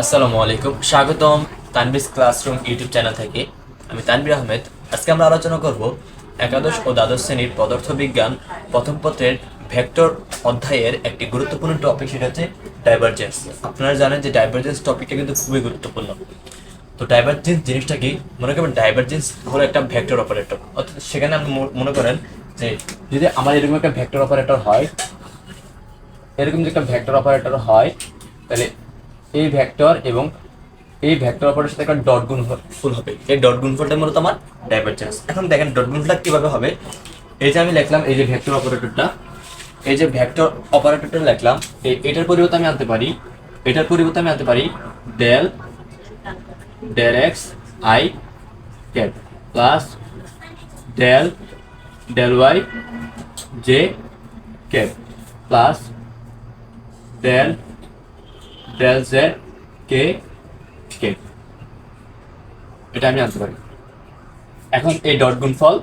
আসসালামু আলাইকুম। স্বাগতম তানবিস ক্লাসরুম ইউটিউব চ্যানেল থেকে। আমি তানবির আহমেদ। আজকে আমরা আলোচনা করব একাদশ ও দ্বাদশ শ্রেণির পদার্থবিজ্ঞান প্রথম পত্রের ভেক্টর অধ্যায়ের একটি গুরুত্বপূর্ণ টপিক সেটা হচ্ছে ডাইভারজেন্স আপনারা জানেন যে ডাইভারজেন্স টপিকটা কিন্তু খুবই গুরুত্বপূর্ণ। তো ডাইভারজেন্স জিনিসটা কি? মনে করেন ডাইভারজেন্স হলো একটা ভেক্টর অপারেটর অর্থাৎ সেখানে আপনি মনে করেন যে যদি আমার এরকম একটা ভেক্টর অপারেটর হয়, এরকম যে একটা ভেক্টর অপারেটর হয়, তাহলে এই ভেক্টর এবং এই ভেক্টর অপারেটর সাথে একটা ডট গুণফল হবে। এই ডট গুণফলটা মূলত আমার ডাইভারজেন্স এখন দেখেন ডট গুণফলটা কীভাবে হবে? এই যে আমি লিখলাম এই যে ভেক্টর অপারেটরটা এই যে ভেক্টর অপারেটরটা লিখলাম, এই এটার পরিবর্তে আমি আনতে পারি, এটার পরিবর্তে আমি আনতে পারি del del X I cap plus del del Y J cap plus del del Z K? কে এটা আমি আনতে পারি। এখন এই ডট গুণফল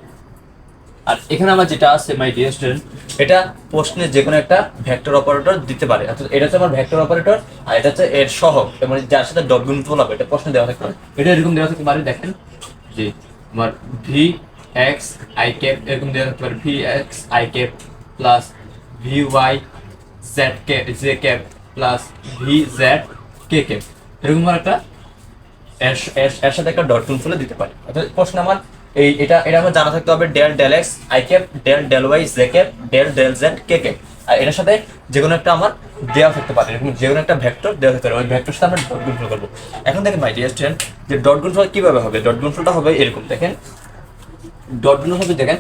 আর এখানে আমার যেটা আছে মাই ডিয়ার স্টুডেন্ট এটা প্রশ্নে যে কোনো একটা ভেক্টর অপারেটর দিতে পারে। অর্থাৎ এটা হচ্ছে আমার ভেক্টর অপারেটর আর এটা হচ্ছে এর সহগ। মানে যার সাথে ডট গুণফল হবে, এটা প্রশ্নে দেওয়া থাকতে পারে। এটা এরকম দেওয়া থাকতে পারে, দেখেন। যে আমার ভি এক্স আই ক্যাপ এরকম দেওয়া থাকতে পারে। V X I cap plus V Y Z cap J cap plus V Z K K এরকম একটা এর সাথে একটা ডট গুণফলে দিতে পারি। অর্থাৎ প্রশ্ন আমার, এই এটা এটা আমার জানা থাকতে হবে del del X I cap del del Y J cap del del Z K cap আর এটার সাথে যে কোনো একটা আমার দেওয়া থাকতে পারে, এরকম যে কোনো একটা ভেক্টর দেওয়া থাকতে পারে, ওই ভেক্টর সাথে আমরা ডট গুণফল করব। এখন দেখেন মাই ডিয়ার স্টুডেন্ট যে ডট গুণফল কীভাবে হবে? ডট গুণফলটা হবে এরকম, দেখেন। ডট গুণফল হবে, দেখেন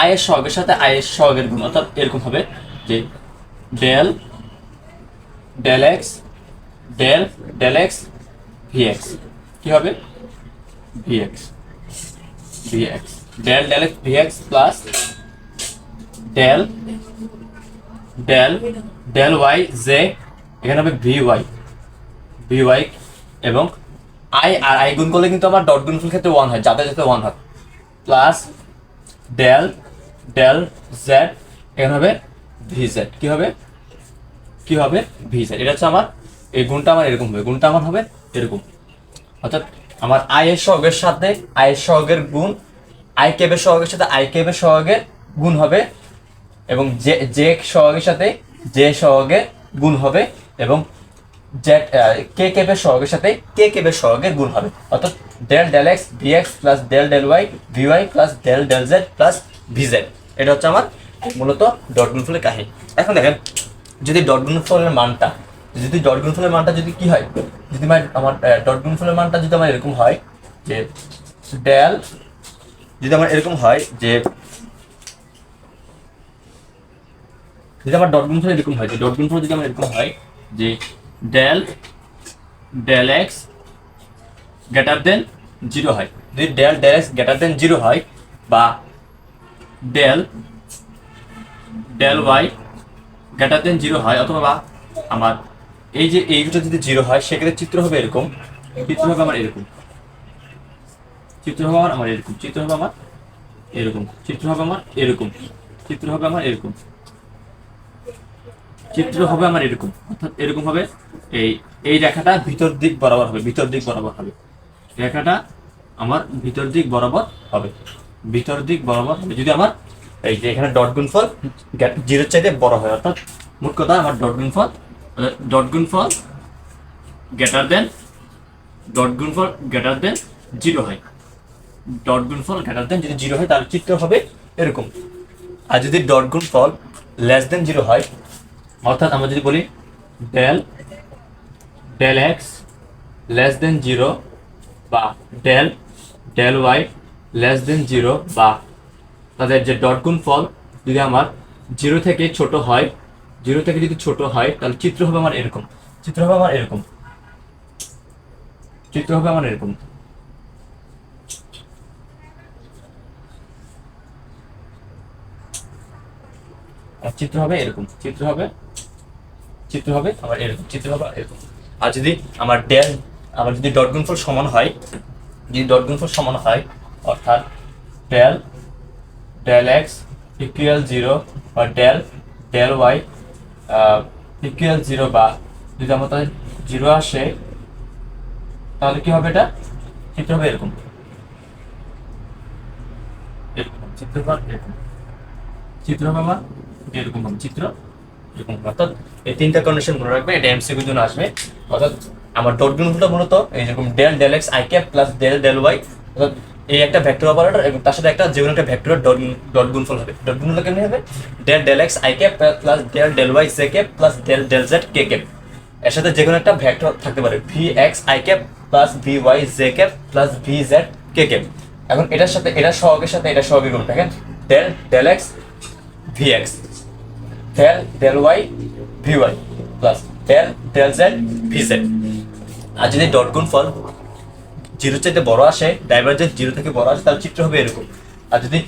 আই এর সহগের সাথে আই এর সহগের গুণ, অর্থাৎ এরকম হবে যে del del X del del X V X কি হবে? V X V X del del X V X plus del del del Y J এখানে হবে ভি ওয়াই ভি ওয়াই এবং আই আর আই গুণ করলে কিন্তু আমার ডট গুণফল ক্ষেত্রে ওয়ান হয় যাতে যাতে ওয়ান হয়। প্লাস ডেল ডেল জেড এখানে হবে ভি জেড কি হবে? কি হবে? ভি জেড এটা হচ্ছে আমার, এই গুণটা আমার এরকম হবে। গুণটা আমার হবে এরকম। অর্থাৎ আমার আই এর সহগের সাথে আই এর সহগের গুণ আই কেবের সহগের সাথে আই কেবের সহগের গুণ হবে এবং জে জে সহগের সাথে জে সহগের গুণ হবে এবং জেড কে কেবের সহগের সাথে কে কেবের সহগের গুণ হবে। অর্থাৎ del del X V X plus del del Y V Y plus del del Z plus V Z এটা হচ্ছে আমার মূলত ডট গুণফলের কাহিনী। এখন দেখেন যদি ডট গুণফলের মানটা, যদি ডট গুণফলের মানটা যদি কি হয়? যদি আমার আমার ডট গুণফলের মানটা যদি আমার এরকম হয় যে ডেল, যদি আমার এরকম হয় যে, যদি আমার ডট গুণফল এরকম হয়, যে ডট গুণফল যদি আমার এরকম হয় যে del del X greater than zero হয়। যদি del del X greater than zero হয় বা del del Y greater than zero হয় অথবা আমার এই যে এই দুটো যদি জিরো হয়, সেক্ষেত্রে চিত্র হবে এরকম। চিত্র হবে আমার এরকম। চিত্র হবে আমার আমার এরকম। চিত্র হবে আমার এরকম। চিত্র হবে আমার এরকম। চিত্র হবে আমার এরকম। চিত্র হবে আমার এরকম। অর্থাৎ এরকম হবে এই এই রেখাটা ভিতর দিক বরাবর হবে, ভিতর দিক বরাবর হবে। রেখাটা আমার ভিতর দিক বরাবর হবে। ভিতর দিক বরাবর হবে। যদি আমার এই যে এখানে ডট গুণফল জিরোর চাইতে বড় হয়, অর্থাৎ মোট কথা আমার ডট গুণফল ডট গুণফল গ্রেটার দেন ডট গুণফল গ্রেটার দেন জিরো হয়। ডট গুণফল গ্রেটার দেন যদি জিরো হয়, তাহলে চিত্র হবে এরকম। আর যদি ডট গুণফল লেস দেন জিরো হয়, অর্থাৎ আমরা যদি বলি del del X less than zero বা del del Y less than zero বা তাদের যে ডট গুণফল যদি আমার জিরো থেকে ছোট হয় জিরো থেকে যদি ছোট হয়, তাহলে চিত্র হবে আমার এরকম। চিত্র হবে আমার এরকম। চিত্র হবে আমার এরকম। চিত্র হবে এরকম। চিত্র হবে চিত্র হবে আমার এরকম। চিত্র হবে এরকম। আর যদি আমার ডেল আমার যদি ডট গুণফল সমান হয়, যদি ডট গুণফল সমান হয়, অর্থাৎ del del X equal zero বা del del Y equal zero বা যদি আমার জিরো আসে, তাহলে কি হবে এটা? চিত্র হবে এরকম। চিত্র এরকম। চিত্র হবে এরকম চিত্র এরকম অর্থাৎ এই তিনটা কন্ডিশন মনে রাখবে। এটা এমসিকিউ জন্য আসবে। অর্থাৎ আমার ডট গুণফলটা মূলত এইরকম del del X I cap plus del del Y অর্থাৎ এই একটা ভেক্টর অপারেটর এবং তার সাথে একটা যে কোনো একটা ভেক্টরের ডট ডট গুণফল হবে। ডট গুণফল কেমনি হবে? Del del X I cap plus del del Y J cap plus del del Z K cap এর সাথে যে কোনো একটা ভেক্টর থাকতে পারে। V X I cap plus V Y J cap plus V Z K cap এখন এটার সাথে এটা সহগের সাথে এটা সহগের গুণ দেখেন del del X V X del del Y V Y plus del del Z V Z আর যদি ডট গুণ ফল জিরো চাইতে বড় আসে ডাইভারজেন্স জিরো থেকে বড় আসে, তাহলে চিত্র হবে এরকম। আর যদি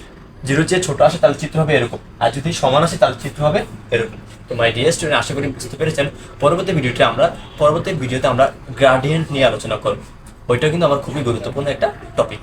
জিরো চেয়ে ছোট আসে, তাহলে চিত্র হবে এরকম। আর যদি সমান আসে, তাহলে চিত্র হবে এরকম। তো মাই ডিয়ার স্টুডেন্ট আশা করি বুঝতে পেরেছেন। পরবর্তী ভিডিওতে আমরা, পরবর্তী ভিডিওতে আমরা গ্রাডিয়েন্ট নিয়ে আলোচনা করব। ওইটা কিন্তু আমার খুবই গুরুত্বপূর্ণ একটা টপিক